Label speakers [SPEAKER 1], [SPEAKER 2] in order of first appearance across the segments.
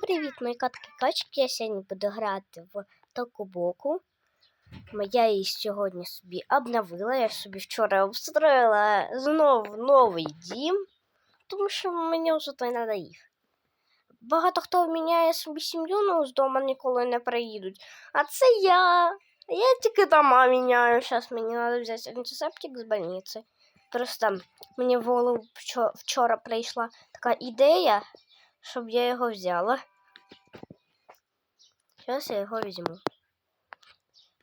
[SPEAKER 1] Привіт, мої катки качки. Я сьогодні буду грати в Толкубоку. Я її сьогодні собі обновила. Я собі вчора обстроїла знов новий дім, тому що мені вже той надоїв. Багато хто міняє собі сім'ю, ну з дому ніколи не приїдуть. А це я. Я тільки дома міняю. Зараз мені треба взяти антисептик з больниці. Просто мені в голову вчо- вчора прийшла така ідея, щоб я його взяла. Зараз я його візьму.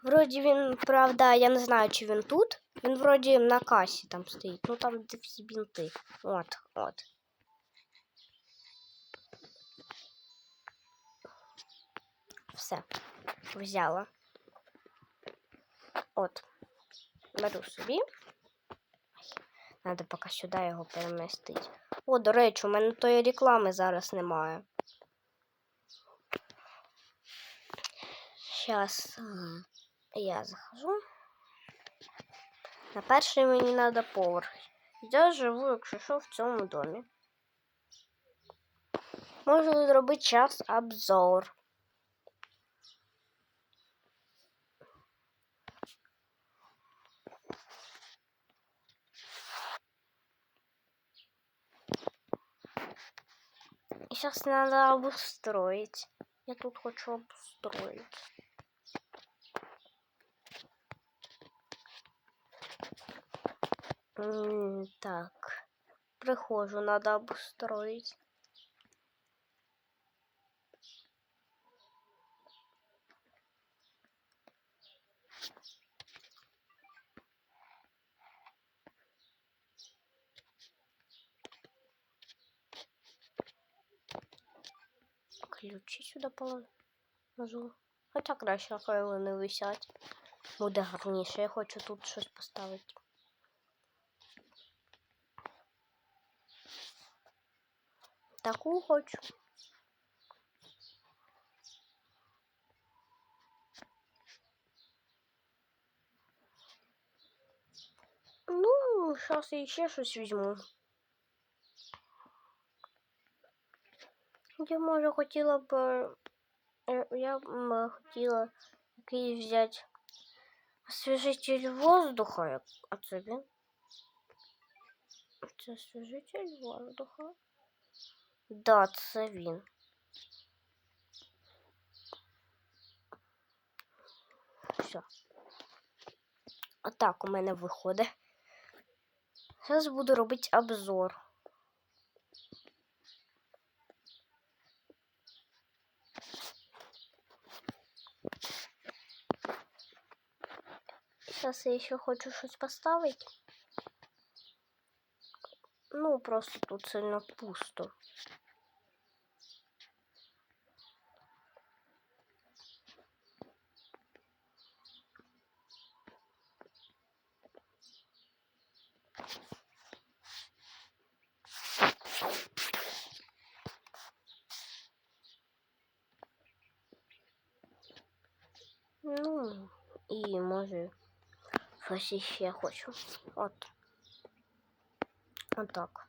[SPEAKER 1] Вроді він, правда, я не знаю, чи він тут. Він вроді на касі там стоїть. Ну там де всі бінти. От, от. Все. Взяла. От. Беру собі. Надо поки сюди його перемістити. О, до речі, у мене тої реклами зараз немає. Зараз я захожу. На перший мені треба поверх. Я живу, якщо що, в цьому домі. Можу зробити час обзор. Сейчас надо обустроить. Я тут хочу обустроить. Так, прихожу, надо обустроить. Ключі сюди положу. Хоча краще, хай вони висять. Буде гарніше. Я хочу тут щось поставити. Таку хочу. Ну, зараз я ще щось візьму. Я, може, хотіла б. е, Я б хотіла якийсь взяти освіжитель воздуха. А це він? Це освіжитель воздуха. Да, це він. Все. Отак у мене виходить. Зараз буду робити обзор. Сейчас я еще хочу щось поставити. Ну, просто тут сильно пусто. Ну, і може щось іще хочу. От. Отак.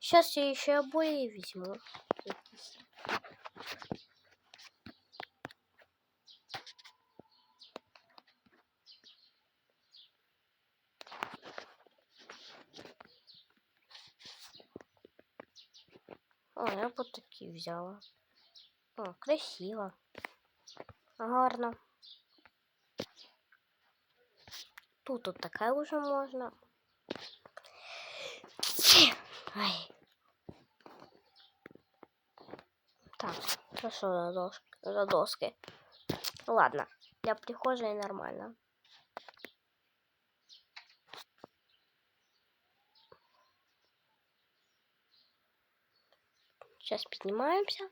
[SPEAKER 1] Сейчас я еще обои возьму. якісь. О, я б такі взяла. О, красиво. Гарно. Тут вот такая уже можно. Ай. Так, хорошо за доски. За доски. Ладно, для прихожей нормально. Сейчас поднимаемся.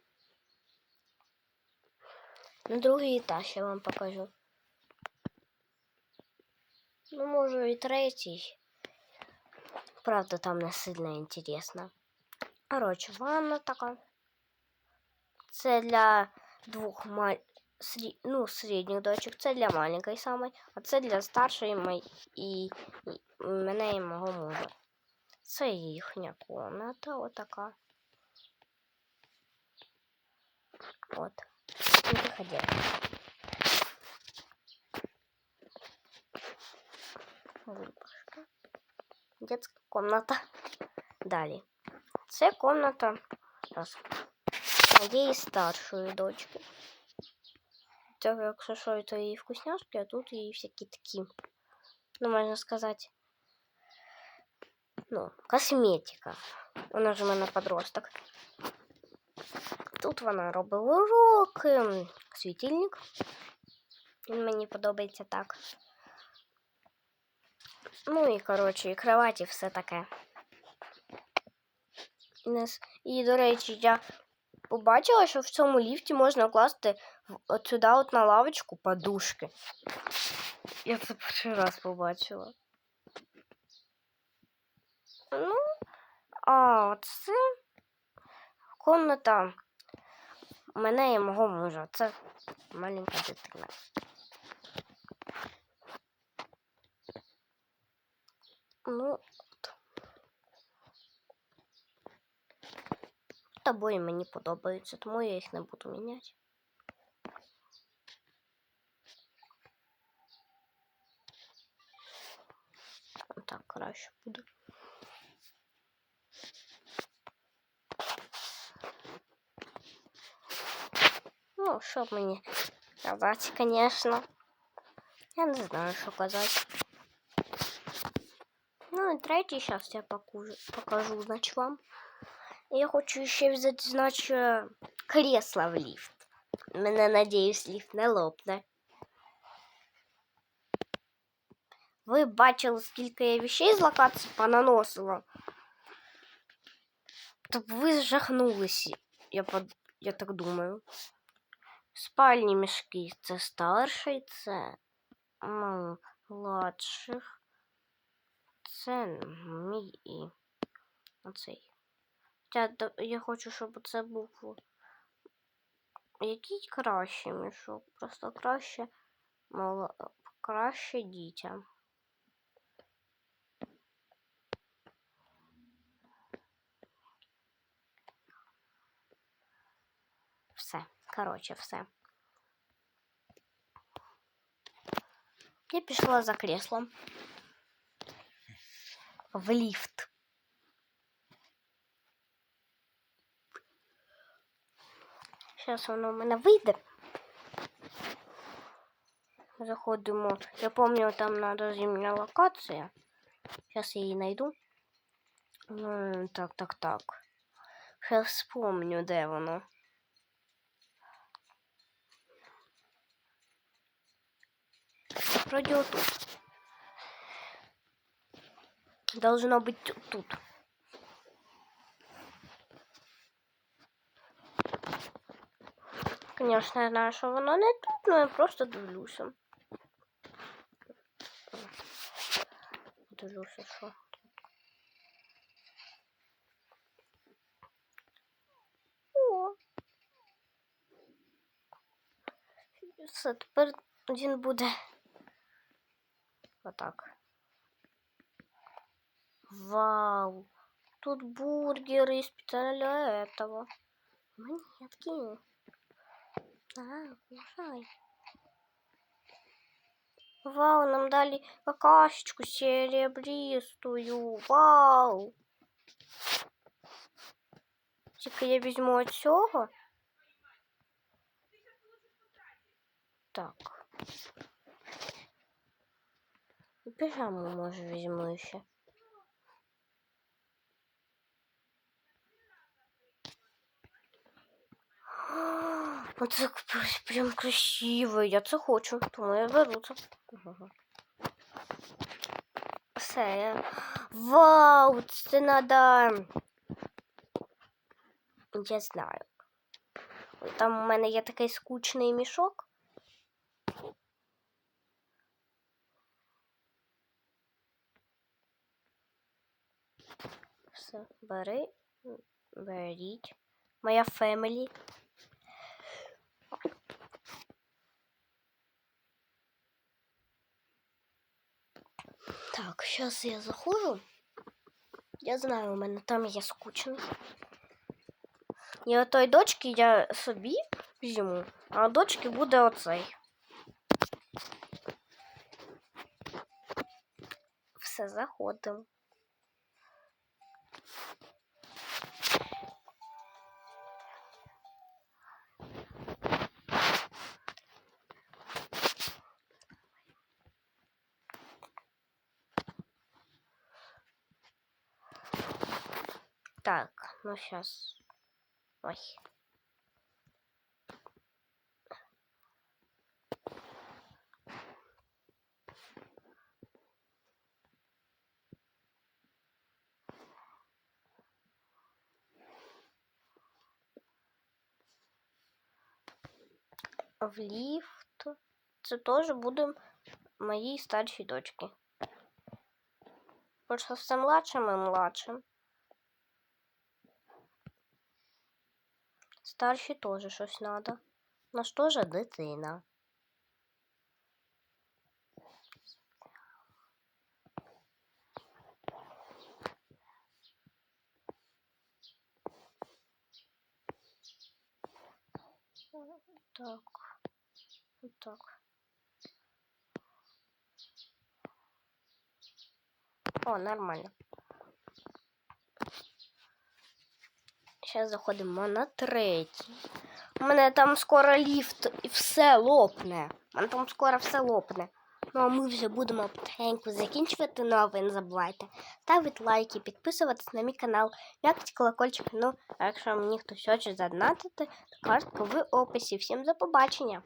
[SPEAKER 1] На другий этаж я вам покажу. Ну, може, і третій. Правда, там не сильно інтересно. Коротше, ванна така. Це для двох маль... срі... ну, середніх дочок. Це для маленької самої, а це для старшої мої і... і мене і мого мужа. Це їхня комната, отака. От. Не виходи. Випашка. Детська комната. Далі. Це комната раз, моєї старшої дочки. Це, якщо що, то її вкусняшки, а тут її всякі такі, ну, можна сказати, ну, косметика. Вона ж у мене подросток. Тут вона робить уроки, світильник. Він мені подобається так. Ну і, коротше, і кровать, і все таке. І, до речі, я побачила, що в цьому ліфті можна класти от сюди от на лавочку подушки. Я це перший раз побачила. Ну, а це комната мене і мого мужа. Це маленька дитина. Ну, от. Тобою мені подобаються, тому я їх не буду міняти. Так, краще буде. Ну, що б мені казати, звісно. Я не знаю, що казати. Ну і третій, зараз я покажу, покажу значить, вам. Я хочу ще взяти, значить, кресло в ліфт. Мене, надіюсь, ліфт не лопне. Ви бачили, скільки я вещей з локації понаносила? То б ви жахнулися, я, под... я так думаю. Спальні мішки це старший, це молодших. младших. Це мій і оцей. Я, я хочу, щоб це був який кращий мішок. Просто краще мало, краще дітям. коротше, все. Я пішла за креслом в ліфт. Зараз воно в мене вийде. Заходимо. Я пам'ятаю, там надо зимня локація. Зараз я її знайду. Ну, так, так, так. Зараз вспомню, де воно. Вроде тут. Должно быть ту- тут. Конечно, я знаю, що воно не тут, але я просто дивлюся. Дивлюся, що. О. Все, тепер він буде отак. Вау! Тут бургеры специально для этого. Монетки. А, кушай. Вау, нам дали какашечку серебристую. Вау. Тільки я візьму от цього. Так. І може візьму ще. Оце прям красиво. Я це хочу, тому я беру це. Все. я- Вау, це надо. Я знаю. Там у мене є такий скучний мішок. Все, бери, беріть. Моя фемелі. Так, сейчас я заходжу. Я знаю, у мене там є скучний. І отої дочки я собі візьму, а дочки буде оцей. Все, заходимо. Так, ну сейчас. Ой. В ліфт. Це теж буде моїй старшій дочки. Просто все младшим і младшим. Старші теж щось надо. У нас теж дитина. Так. Так. О, нормально. Зараз заходимо на третій. У мене там скоро ліфт і все лопне. У мене там скоро все лопне. Ну а ми вже будемо потихеньку закінчувати. Ви не забувайте ставити лайки, підписуватись на мій канал, м'якать колокольчик. Ну, а якщо мені хтось хоче задонатити, то картка в описі. Всім за побачення!